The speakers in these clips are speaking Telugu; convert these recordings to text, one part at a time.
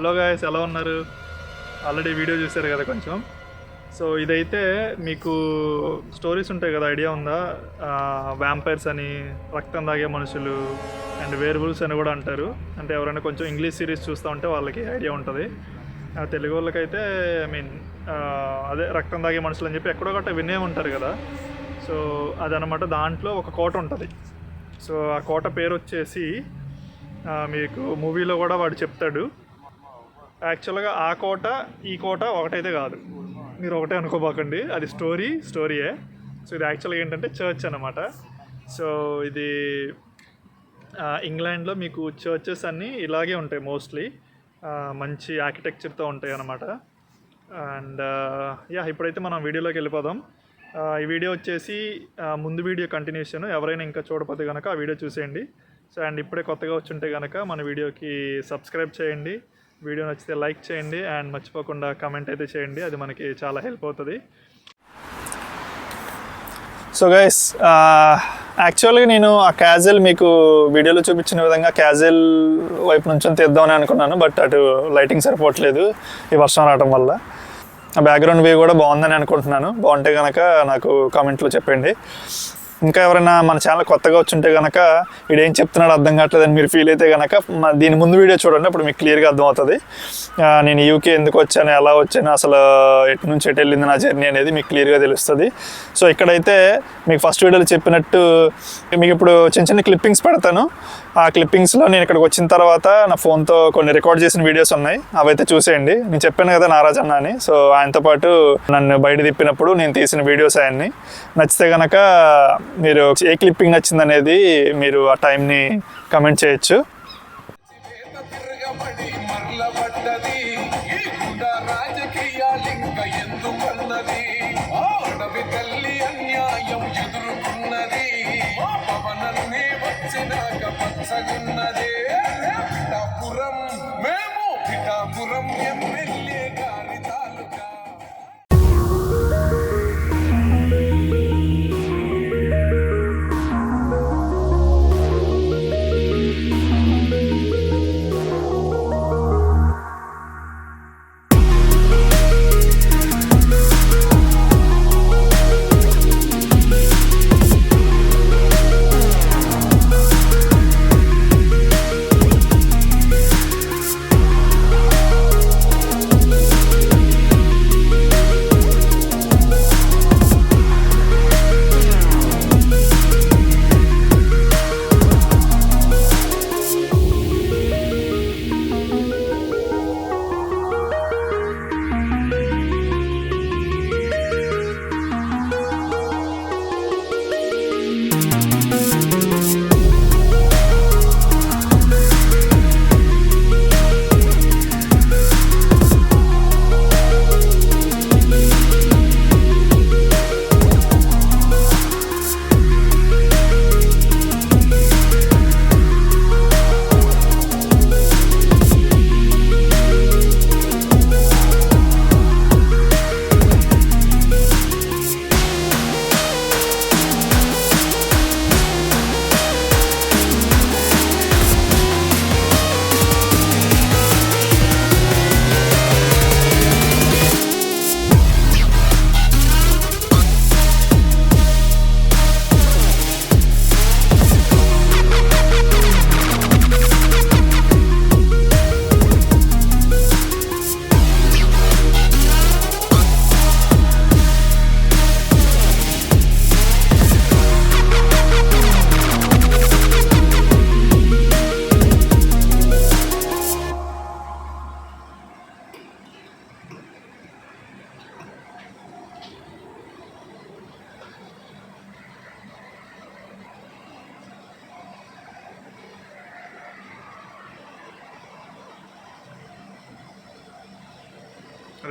Hello guys ఎలా ఉన్నారు? ఆల్రెడీ వీడియో చూశారు కదా కొంచెం. సో ఇదైతే మీకు స్టోరీస్ ఉంటాయి కదా ఐడియా ఉందా? వ్యాంపైర్స్ అని రక్తం తాగే మనుషులు అండ్ వేర్బుల్స్ అని కూడా అంటారు. అంటే ఎవరైనా కొంచెం ఇంగ్లీష్ సిరీస్ చూస్తూ ఉంటే వాళ్ళకి ఐడియా ఉంటుంది. ఆ, తెలుగు వాళ్ళకైతే ఐ మీన్ అదే రక్తం తాగే మనుషులు అని చెప్పి ఎక్కడో గట్ట వినే ఉంటారు కదా. సో అదనమాట దాంట్లో ఒక కోట ఉంటుంది. సో ఆ కోట పేరు వచ్చేసి మీకు మూవీలో కూడా వాడు చెప్తాడు. యాక్చువల్గా ఆ కోట ఈ కోట ఒకటైతే కాదు. మీరు ఒకటే అనుకోబాకండి. అది స్టోరీ స్టోరీయే. సో ఇది యాక్చువల్గా ఏంటంటే చర్చ్ అనమాట సో ఇది ఇంగ్లాండ్లో మీకు చర్చెస్ అన్నీ ఇలాగే ఉంటాయి మోస్ట్లీ. మంచి ఆర్కిటెక్చర్తో ఉంటాయి అనమాట అండ్ యా ఇప్పుడైతే మనం వీడియోలోకి వెళ్ళిపోదాం. ఈ వీడియో వచ్చేసి ముందు వీడియో కంటిన్యూషన్. ఎవరైనా ఇంకా చూడకపోతే కనుక ఆ వీడియో చూసేయండి. సో అండ్ ఇప్పుడే కొత్తగా వచ్చుంటే కనుక మన వీడియోకి సబ్స్క్రైబ్ చేయండి. వీడియో నచ్చితే లైక్ చేయండి అండ్ మర్చిపోకుండా కమెంట్ అయితే చేయండి. అది మనకి చాలా హెల్ప్ అవుతుంది. సో గైస్ యాక్చువల్గా నేను ఆ క్యాజువల్ మీకు వీడియోలో చూపించిన విధంగా క్యాజువల్ వైపు నుంచి తీద్దామని అనుకున్నాను బట్ అటు లైటింగ్ సరిపోవట్లేదు ఈ వర్షం రావడం వల్ల. ఆ బ్యాక్గ్రౌండ్ వ్యూ కూడా బాగుందని అనుకుంటున్నాను. బాగుంటే కనుక నాకు కామెంట్లో చెప్పండి. ఇంకా ఎవరైనా మన ఛానల్ కొత్తగా వచ్చుంటే కనుక వీడేం చెప్తున్నాడు అర్థం కావట్లేదని మీరు ఫీల్ అయితే కనుక దీని ముందు వీడియో చూడండి అప్పుడు మీకు క్లియర్గా అర్థమవుతుంది. నేను యూకే ఎందుకు వచ్చాను ఎలా వచ్చాను అసలు ఎటు నుంచి ఎటు వెళ్ళింది నా జర్నీ అనేది మీకు క్లియర్గా తెలుస్తుంది. సో ఇక్కడైతే మీకు ఫస్ట్ వీడియోలో చెప్పినట్టు మీకు ఇప్పుడు చిన్న చిన్న క్లిప్పింగ్స్ పెడతాను. ఆ క్లిప్పింగ్స్లో నేను ఇక్కడికి వచ్చిన తర్వాత నా ఫోన్తో కొన్ని రికార్డ్ చేసిన వీడియోస్ ఉన్నాయి. అవైతే చూసేయండి. నేను చెప్పాను కదా నారాజన్న అన్న అని. సో ఆయనతో పాటు నన్ను బయట తిప్పినప్పుడు నేను తీసిన వీడియోస్ ఆయన్ని. నచ్చితే కనుక మీరు ఏ క్లిప్పింగ్ నచ్చింది అనేది మీరు ఆ టైంని కమెంట్ చేయొచ్చు పచ్చగున్నదే పిఠాపురం మేము పిఠాపురం ఎమ్మెల్యే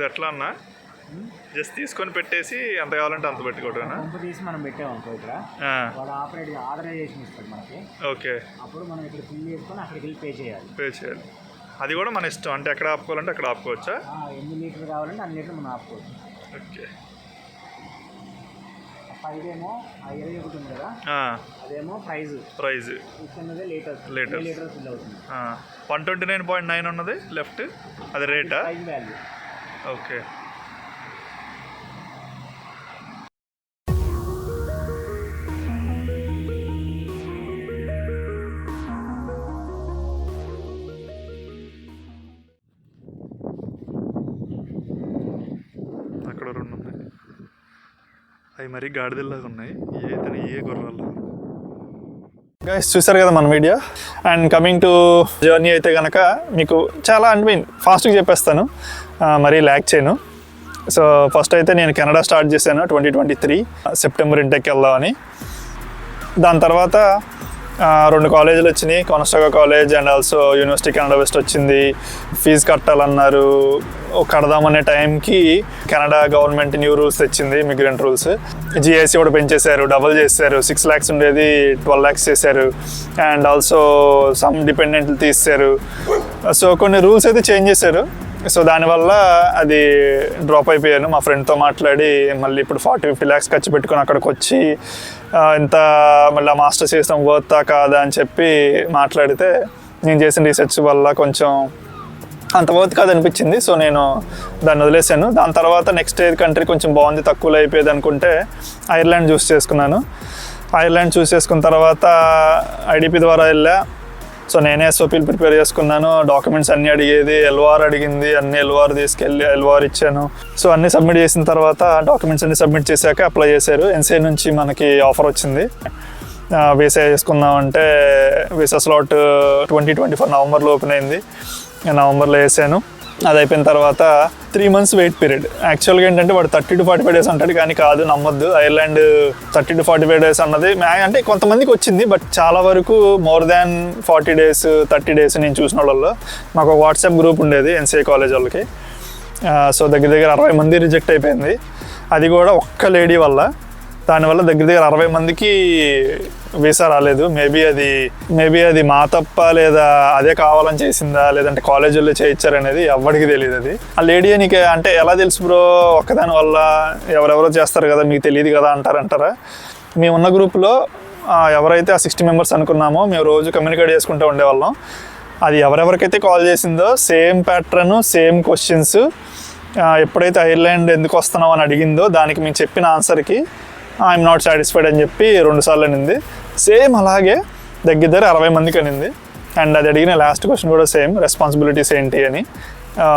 అది ఎట్లా అన్నా? జస్ట్ తీసుకొని పెట్టేసి ఎంత కావాలంటే అంత పెట్టుకోవటమేనా? పంపు తీసి మనం పెట్టామనుకో ఇక్కడ. వాడు ఆపరేట్ ఆథరైజేషన్ ఇస్తాడు మనకి. ఓకే. అప్పుడు మనం ఇక్కడ ఫిల్ చేసుకొని అక్కడికి వెళ్ళి పే చేయాలి. పే చేయాలి. అది కూడా మన ఇష్టం. అంటే ఎక్కడ ఆపుకోవాలంటే అక్కడ ఆపుకోవచ్చా? ఎన్ని లీటర్ కావాలంటే అన్ని లీటర్ మనం ఆపుకోవచ్చు. ఓకే. పైదేమో ఆ ఇరవై ఒకటి ఉంది కదా? అదేమో price. Price. Litres. Liters. Litre fill అవుతుంది? One twenty nine point nine ఉన్నది లెఫ్ట్. అది రేటా? Praise value. ఓకే అక్కడ రెండు ఉన్నాయి. అవి మరీ గాడిదల్లాగా ఉన్నాయి. ఏ తన ఏ గుర్రాల్లో గైస్ చూసారు కదా మన video and coming to journey అయితే కనుక మీకు చాలా ఐ మీన్ ఫాస్ట్గా చెప్పేస్తాను. మరీ ల్యాక్ చేయను. సో ఫస్ట్ అయితే నేను కెనడా స్టార్ట్ చేశాను twenty twenty three September intake వెళ్దామని. దాని తర్వాత రెండు కాలేజీలు వచ్చినాయి. Conestoga college and also university Canada west వచ్చింది. ఫీజు కట్టాలన్నారు. కడదామనే టైంకి కెనడా గవర్నమెంట్ న్యూ రూల్స్ తెచ్చింది మిగ్రెంట్ రూల్స్. జిఎస్సీ కూడా పెంచేశారు డబుల్ చేశారు సిక్స్ ల్యాక్స్ ఉండేది ట్వెల్వ్ ల్యాక్స్ చేశారు. అండ్ ఆల్సో సమ్ డిపెండెంట్లు తీశారు సో కొన్ని రూల్స్ అయితే చేంజ్ చేశారు. సో దానివల్ల అది డ్రాప్ అయిపోయాను. మా ఫ్రెండ్తో మాట్లాడి మళ్ళీ ఇప్పుడు ఫార్టీ ఫిఫ్టీ ల్యాక్స్ ఖర్చు పెట్టుకుని అక్కడికి వచ్చి ఇంత మళ్ళీ మాస్టర్ చేస్తాం వర్తా కాదా అని చెప్పి మాట్లాడితే నేను చేసిన రీసెర్చ్ వల్ల కొంచెం అంత వర్త్ కాదు అనిపించింది సో నేను దాన్ని వదిలేసాను దాని తర్వాత నెక్స్ట్ ఏది కంట్రీ కొంచెం బాగుంది తక్కువలో అయిపోయేది అనుకుంటే ఐర్లాండ్ చూస్ చేసుకున్నాను. ఐర్లాండ్ చూస్ చేసుకున్న తర్వాత ఐడిపి ద్వారా వెళ్ళా. సో నేనే ఎస్ఓపీలు ప్రిపేర్ చేసుకున్నాను. డాక్యుమెంట్స్ అన్నీ అడిగేది ఎల్వార్ అడిగింది అన్ని ఎల్వార్ తీసుకెళ్ళి ఎల్వార్ ఇచ్చాను. సో అన్ని సబ్మిట్ చేసిన తర్వాత డాక్యుమెంట్స్ అన్ని సబ్మిట్ చేశాక అప్లై చేశారు. ఎన్సీఐ నుంచి మనకి ఆఫర్ వచ్చింది. వీసా వేసుకుందాం అంటే visa slot twenty twenty four నవంబర్లో ఓపెన్ అయింది. నవంబర్లో వేసాను. అది అయిపోయిన తర్వాత త్రీ మంత్స్ వెయిట్ పీరియడ్ యాక్చువల్గా ఏంటంటే వాడు thirty to forty five days అంటాడు కానీ కాదు నమ్మొద్దు. Ireland thirty to forty five days అన్నది అంటే కొంతమందికి వచ్చింది బట్ చాలా వరకు more than forty days thirty days నేను చూసిన వాళ్ళలో మాకు ఒక వాట్సాప్ గ్రూప్ ఉండేది ఎన్సీఏ కాలేజ్ వాళ్ళకి. సో దగ్గర దగ్గర అరవై మంది రిజెక్ట్ అయిపోయింది. అది కూడా ఒక్క లేడీ వల్ల. దానివల్ల దగ్గర దగ్గర అరవై మందికి వీసా రాలేదు. మేబీ అది మేబీ అది మా తప్ప లేదా అదే కావాలని చేసిందా లేదంటే కాలేజీలో చేయించారనేది ఎవరికి తెలియదు అది. ఆ లేడీ నీకు అంటే ఎలా తెలుసు బ్రో ఒక్కదాని వల్ల ఎవరెవరో చేస్తారు కదా మీకు తెలియదు కదా అంటారంటారా? మేమున్న గ్రూప్లో ఎవరైతే ఆ సిక్స్టీ మెంబర్స్ అనుకున్నామో మేము రోజు కమ్యూనికేట్ చేసుకుంటూ ఉండేవాళ్ళం. అది ఎవరెవరికైతే కాల్ చేసిందో సేమ్ ప్యాటర్న్ సేమ్ క్వశ్చన్స్ ఎప్పుడైతే ఐర్లాండ్ ఎందుకు వస్తున్నావు అని అడిగిందో దానికి మేము చెప్పిన ఆన్సర్కి ఐఎమ్ నాట్ సాటిస్ఫైడ్ అని చెప్పి రెండుసార్లు అనింది. సేమ్ అలాగే దగ్గర దగ్గర అరవై మందికి అనింది. అండ్ అది అడిగిన లాస్ట్ క్వశ్చన్ కూడా సేమ్ రెస్పాన్సిబిలిటీస్ ఏంటి అని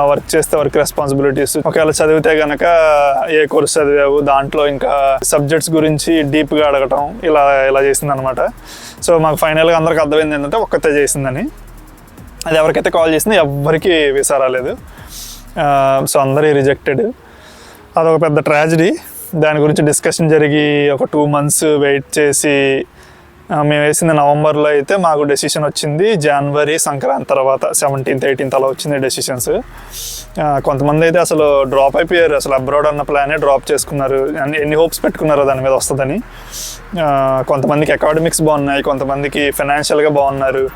వర్క్ చేస్తే వర్క్ రెస్పాన్సిబిలిటీస్ ఒకవేళ చదివితే కనుక ఏ కోర్స్ చదివావు దాంట్లో ఇంకా సబ్జెక్ట్స్ గురించి డీప్గా అడగటం ఇలా ఇలా చేసింది అనమాట సో మాకు ఫైనల్గా అందరికి అర్థమైంది ఏంటంటే ఒక్కతే చేసిందని. అది ఎవరికైతే కాల్ చేసిందో ఎవ్వరికి వీసా రాలేదు సో అందరి రిజెక్టెడ్ అదొక పెద్ద ట్రాజడీ దాని గురించి డిస్కషన్ జరిగి ఒక టూ మంత్స్ వెయిట్ చేసి మేము వేసింది నవంబర్లో అయితే మాకు డెసిషన్ వచ్చింది. జనవరి సంక్రాంతి తర్వాత సెవెంటీన్త్ ఎయిటీన్త్ అలా వచ్చింది డెసిషన్స్ కొంతమంది అయితే అసలు డ్రాప్ అయిపోయారు. అసలు అబ్రాడ్ అన్న ప్లానే డ్రాప్ చేసుకున్నారు. అన్ని- ఎన్ని హోప్స్ పెట్టుకున్నారో దాని మీద వస్తుందని. కొంతమందికి అకాడమిక్స్ బాగున్నాయి కొంతమందికి ఫైనాన్షియల్గా బాగున్నారు.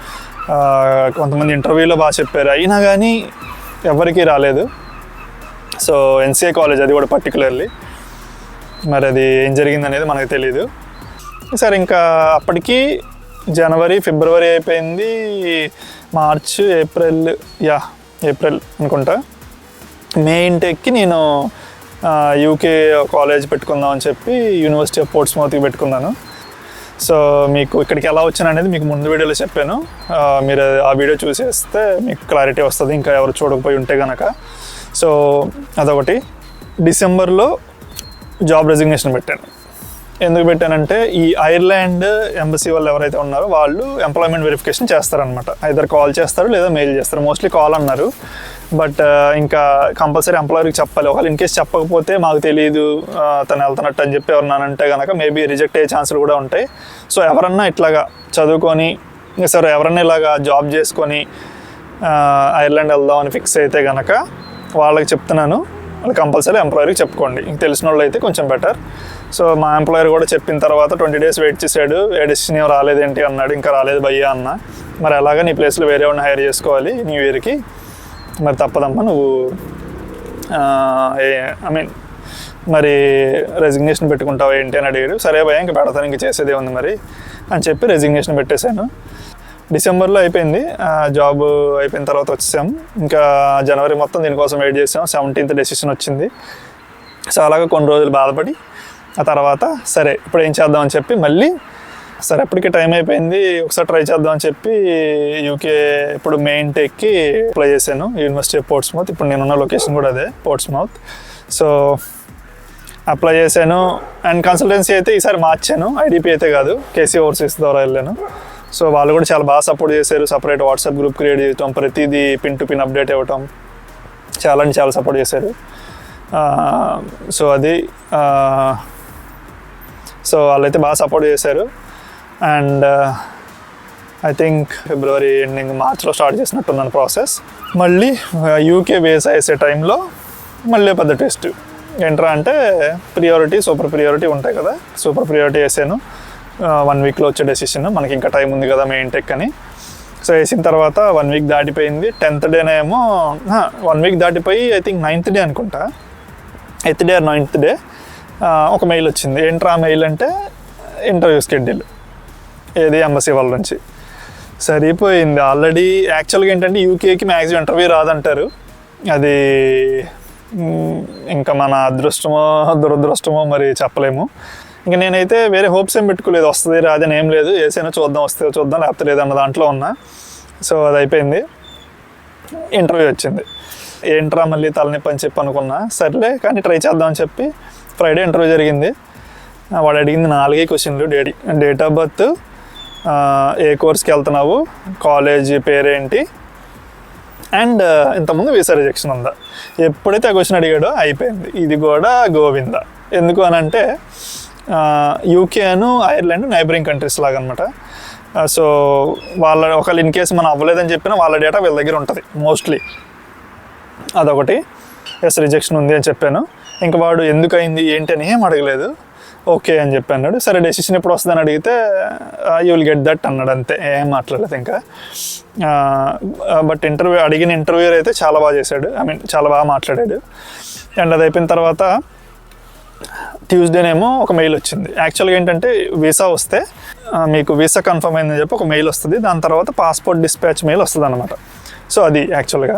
కొంతమంది ఇంటర్వ్యూలో బాగా చెప్పారు. అయినా కానీ ఎవరికీ రాలేదు. సో ఎన్సీఏ కాలేజ్ అది కూడా పర్టికులర్లీ మరి అది ఏం జరిగింది అనేది మనకు తెలియదు సరే ఇంకా అప్పటికి జనవరి ఫిబ్రవరి అయిపోయింది మార్చ్ ఏప్రిల్ యా ఏప్రిల్ అనుకుంటా. మే ఇంటెక్కి నేను యూకే కాలేజ్ పెట్టుకుందాం అని చెప్పి యూనివర్సిటీ ఆఫ్ పోర్ట్స్మౌత్కి పెట్టుకున్నాను. సో మీకు ఇక్కడికి ఎలా వచ్చాను అనేది మీకు ముందు వీడియోలో చెప్పాను. మీరు ఆ వీడియో చూసేస్తే మీకు క్లారిటీ వస్తుంది ఇంకా ఎవరు చూడకపోయి ఉంటే కనుక సో అదొకటి. డిసెంబర్లో జాబ్ రెసిగ్నేషన్ పెట్టాను. ఎందుకు పెట్టానంటే ఈ ఐర్లాండ్ ఎంబసీ వాళ్ళు ఎవరైతే ఉన్నారో వాళ్ళు ఎంప్లాయ్మెంట్ వెరిఫికేషన్ చేస్తారనమాట ఇద్దరు కాల్ చేస్తారు లేదా మెయిల్ చేస్తారు. మోస్ట్లీ కాల్ అన్నారు. బట్ ఇంకా కంపల్సరీ ఎంప్లాయర్కి చెప్పాలి. ఒకవేళ ఇన్కేస్ చెప్పకపోతే మాకు తెలియదు తను వెళ్తున్నట్టు అని చెప్పి ఎవరన్నానంటే కనుక మేబీ రిజెక్ట్ అయ్యే ఛాన్సులు కూడా ఉంటాయి. సో ఎవరన్నా ఇట్లాగా చదువుకొని ఇంకా సరే ఎవరన్నా ఇలాగా జాబ్ చేసుకొని ఐర్లాండ్ వెళ్దామని ఫిక్స్ అయితే కనుక వాళ్ళకి చెప్తున్నాను. అది కంపల్సరీ ఎంప్లాయర్కి చెప్పుకోండి. ఇంక తెలిసిన వాళ్ళు అయితే కొంచెం బెటర్ సో మా ఎంప్లాయర్ కూడా చెప్పిన తర్వాత ట్వంటీ డేస్ వెయిట్ చేశాడు. ఏ డెసిషన్ ఏం రాలేదేంటి అన్నాడు. ఇంకా రాలేదు భయ్యా అన్న. మరి అలాగా నీ ప్లేస్లో వేరే వాడిని హైర్ చేసుకోవాలి? న్యూ ఇయర్కి మరి తప్పదమ్మా నువ్వు ఐ మీన్ మరి రెసిగ్నేషన్ పెట్టుకుంటావు ఏంటి అని అడిగాడు. సరే భయ ఇంక పెడతాను. ఇంక చేసేదే ఉంది మరి అని చెప్పి రెసిగ్నేషన్ పెట్టేశాను. డిసెంబర్లో అయిపోయింది. జాబ్ అయిపోయిన తర్వాత వచ్చేసాం. ఇంకా జనవరి మొత్తం దీనికోసం వెయిట్ చేసాం. సెవెంటీన్త్ డెసిషన్ వచ్చింది. సో అలాగా కొన్ని రోజులు బాధపడి ఆ తర్వాత సరే ఇప్పుడు ఏం చేద్దామని చెప్పి మళ్ళీ సరే అప్పటికి టైం అయిపోయింది. ఒకసారి ట్రై చేద్దామని చెప్పి యూకే ఇప్పుడు మెయిన్ టెక్కి అప్లై చేశాను. యూనివర్సిటీ ఆఫ్ పోర్ట్స్మౌత్ ఇప్పుడు నేనున్న లొకేషన్ కూడా అదే పోర్ట్స్మౌత్ సో అప్లై చేశాను. అండ్ కన్సల్టెన్సీ అయితే ఈసారి మార్చాను. ఐడిపి అయితే కాదు. కేసీ ఓవర్సీస్ ద్వారా వెళ్ళాను. సో వాళ్ళు కూడా చాలా బాగా సపోర్ట్ చేశారు. సపరేట్ వాట్సాప్ గ్రూప్ క్రియేట్ చేయటం ప్రతిదీ పిన్ టు పిన్ అప్డేట్ ఇవ్వటం చాలా అంటే చాలా సపోర్ట్ చేశారు. సో అది సో వాళ్ళైతే బాగా సపోర్ట్ చేశారు. And I think February ending మార్చ్లో స్టార్ట్ చేసినట్టున్నాను ప్రాసెస్ మళ్ళీ యూకే వేసా వేసే టైంలో మళ్ళీ పెద్ద టెస్ట్ ఎంట్రా అంటే ప్రియారిటీ సూపర్ ప్రియారిటీ ఉంటాయి కదా. సూపర్ ప్రియారిటీ వేసాను. వన్ వీక్లో వచ్చే డెసిషన్ మనకి ఇంకా టైం ఉంది కదా మెయిన్ టెక్ అని. సో వేసిన తర్వాత వన్ వీక్ దాటిపోయింది. టెన్త్ డేనేమో వన్ వీక్ దాటిపోయి ఐ థింక్ నైన్త్ డే అనుకుంటా. Eighth day or ninth day ఒక మెయిల్ వచ్చింది. ఏంట్రా మెయిల్ అంటే ఇంటర్వ్యూ స్కెడ్యూల్ ఏది ఎంబసీ వాళ్ళ నుంచి. సరిపోయింది. ఆల్రెడీ యాక్చువల్గా ఏంటంటే యూకేకి మ్యాక్సిమం ఇంటర్వ్యూ రాదంటారు. అది ఇంకా మన అదృష్టమో దురదృష్టమో మరి చెప్పలేము. ఇంకా నేనైతే వేరే హోప్స్ ఏం పెట్టుకోలేదు. వస్తుంది రాదని ఏం లేదు. ఏసైనా చూద్దాం వస్తే చూద్దాం లేకపోతే లేదన్న దాంట్లో ఉన్నా. సో అది అయిపోయింది. ఇంటర్వ్యూ వచ్చింది. ఏంట్రా మళ్ళీ తలనొప్పి అని చెప్పి అనుకున్నా. సర్లే కానీ ట్రై చేద్దామని చెప్పి ఫ్రైడే ఇంటర్వ్యూ జరిగింది. వాడు అడిగింది నాలుగే క్వశ్చన్లు డేట్ డేట్ ఆఫ్ బర్త్ ఏ కోర్స్కి వెళ్తున్నావు కాలేజ్ పేరేంటి అండ్ ఇంతకుముందు వీసా రిజెక్షన్ ఉందా. ఎప్పుడైతే ఆ క్వశ్చన్ అడిగాడో అయిపోయింది. ఇది కూడా గోవింద. ఎందుకు అని అంటే యూకే అను ఐర్లాండ్ నైబరింగ్ కంట్రీస్ లాగా అనమాట సో వాళ్ళ ఒకవేళ ఇన్ కేసు మనం అవ్వలేదని చెప్పినా వాళ్ళ డేటా వీళ్ళ దగ్గర ఉంటుంది మోస్ట్లీ అదొకటి. ఎస్ రిజెక్షన్ ఉంది అని చెప్పాను. ఇంకా వాడు ఎందుకు అయింది ఏంటి అని ఏం అడగలేదు. ఓకే అని చెప్పి అన్నాడు. సరే డెసిషన్ ఎప్పుడు వస్తుందని అడిగితే యూ విల్ గెట్ దట్ అన్నాడు అంతే. ఏం మాట్లాడలేదు ఇంకా. బట్ ఇంటర్వ్యూ అడిగిన ఇంటర్వ్యూ అయితే చాలా బాగా చేశాడు. ఐ మీన్ చాలా బాగా మాట్లాడాడు. అండ్ అది అయిపోయిన తర్వాత ట్యూస్డేనేమో ఒక మెయిల్ వచ్చింది. యాక్చువల్గా ఏంటంటే వీసా వస్తే మీకు వీసా కన్ఫర్మ్ అయిందని చెప్పి ఒక మెయిల్ వస్తుంది. దాని తర్వాత పాస్పోర్ట్ డిస్పాచ్ మెయిల్ వస్తుంది అనమాట సో అది యాక్చువల్గా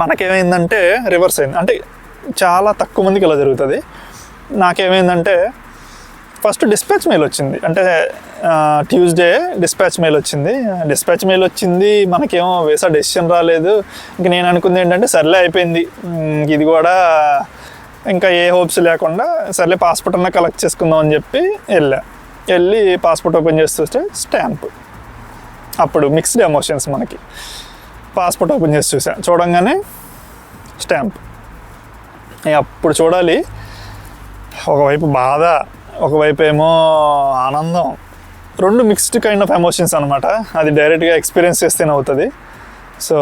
మనకేమైందంటే రివర్స్ అయింది. అంటే చాలా తక్కువ మందికి ఇలా జరుగుతుంది. నాకేమైందంటే ఫస్ట్ డిస్పాచ్ మెయిల్ వచ్చింది. అంటే ట్యూస్డే డిస్పాచ్ మెయిల్ వచ్చింది. డిస్పాచ్ మెయిల్ వచ్చింది మనకేమో వేసా డెసిషన్ రాలేదు. ఇంక నేను అనుకుంది ఏంటంటే సర్లే అయిపోయింది. ఇది కూడా ఇంకా ఏ హోప్స్ లేకుండా సర్లే పాస్పోర్ట్ అన్నా కలెక్ట్ చేసుకుందాం అని చెప్పి వెళ్ళా. వెళ్ళి పాస్పోర్ట్ ఓపెన్ చేసి చూస్తే స్టాంప్ అప్పుడు మిక్స్డ్ ఎమోషన్స్ మనకి. పాస్పోర్ట్ ఓపెన్ చేసి చూసా. చూడంగానే స్టాంప్ అప్పుడు చూడాలి. ఒకవైపు బాధ ఒకవైపు ఏమో ఆనందం. రెండు మిక్స్డ్ కైండ్ ఆఫ్ ఎమోషన్స్ అనమాట అది డైరెక్ట్గా ఎక్స్పీరియన్స్ చేస్తేనే అవుతుంది. సో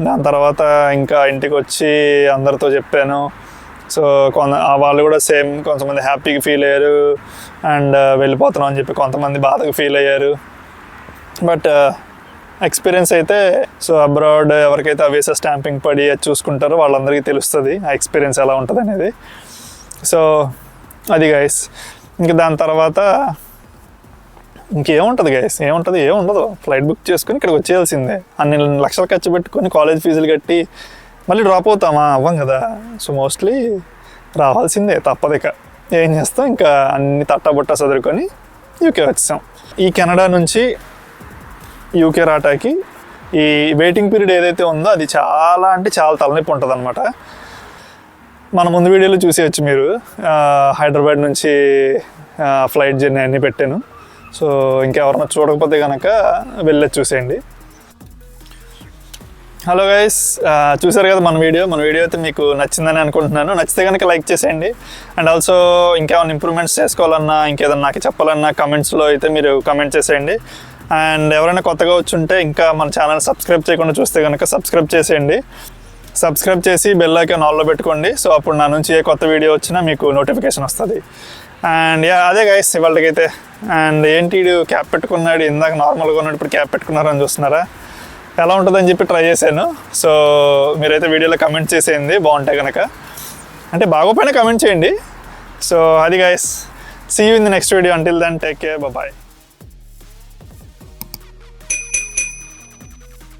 దాని తర్వాత ఇంకా ఇంటికి వచ్చి అందరితో చెప్పాను. సో కొంత వాళ్ళు కూడా సేమ్ కొంతమంది హ్యాపీగా ఫీల్ అయ్యారు అండ్ వెళ్ళిపోతున్నాం అని చెప్పి కొంతమంది బాధగా ఫీల్ అయ్యారు. బట్ ఎక్స్పీరియన్స్ అయితే సో అబ్రాడ్ ఎవరికైతే ఆ వీసా స్టాంపింగ్ పడి అది చూసుకుంటారో వాళ్ళందరికీ తెలుస్తుంది ఆ ఎక్స్పీరియన్స్ ఎలా ఉంటుంది అనేది. సో అది గైస్ ఇంకా దాని తర్వాత ఇంకేముంటుంది గైస్ ఏముంటుంది? ఏముండదు. ఫ్లైట్ బుక్ చేసుకుని ఇక్కడికి వచ్చేయాల్సిందే. అన్ని లక్షలు ఖర్చు పెట్టుకొని కాలేజ్ ఫీజులు కట్టి మళ్ళీ డ్రాప్ అవుతామా? అవ్వం కదా. సో మోస్ట్లీ రావాల్సిందే తప్పదిక. ఏం చేస్తాం? ఇంకా అన్ని తట్టబుట్ట చదువుకొని యూకే వచ్చాం. ఈ కెనడా నుంచి యూకే రాటాకి ఈ వెయిటింగ్ పీరియడ్ ఏదైతే ఉందో అది చాలా అంటే చాలా తలనొప్పి ఉంటుంది అనమాట మన ముందు వీడియోలో చూసేయచ్చు మీరు. హైదరాబాద్ నుంచి ఫ్లైట్ జర్నీ అన్నీ పెట్టాను. సో ఇంకెవరన్నా చూడకపోతే కనుక వెళ్ళి చూసేయండి. హలో గైస్ చూసారు కదా మన వీడియో? మన వీడియో అయితే మీకు నచ్చిందని అనుకుంటున్నాను. నచ్చితే కనుక లైక్ చేసేయండి. అండ్ ఆల్సో ఇంకేమైనా ఇంప్రూవ్మెంట్స్ చేసుకోవాలన్నా ఇంకేదన్నా నాకు చెప్పాలన్నా కమెంట్స్లో అయితే మీరు కమెంట్ చేసేయండి. అండ్ ఎవరైనా కొత్తగా వచ్చి ఉంటే ఇంకా మన ఛానల్ సబ్స్క్రైబ్ చేయకుండా చూస్తే కనుక సబ్స్క్రైబ్ చేసేయండి. సబ్స్క్రైబ్ చేసి బెల్ ఐకాన్ ఆల్లో పెట్టుకోండి. సో అప్పుడు నా నుంచి ఏ కొత్త వీడియో వచ్చినా మీకు నోటిఫికేషన్ వస్తుంది. అండ్ యా అదే గైస్ ఇవాళకైతే. అండ్ ఏంటి క్యాప్ పెట్టుకున్నాడు? ఇందాక నార్మల్గా ఉన్నాడు ఇప్పుడు క్యాప్ పెట్టుకున్నారని చూస్తున్నారా? ఎలా ఉంటుందని చెప్పి ట్రై చేశాను. సో మీరైతే వీడియోలో కమెంట్ చేసేయండి బాగుంటాయి కనుక అంటే బాగోపోయినా కమెంట్ చేయండి. సో అది guys see you in the next video until then take care bye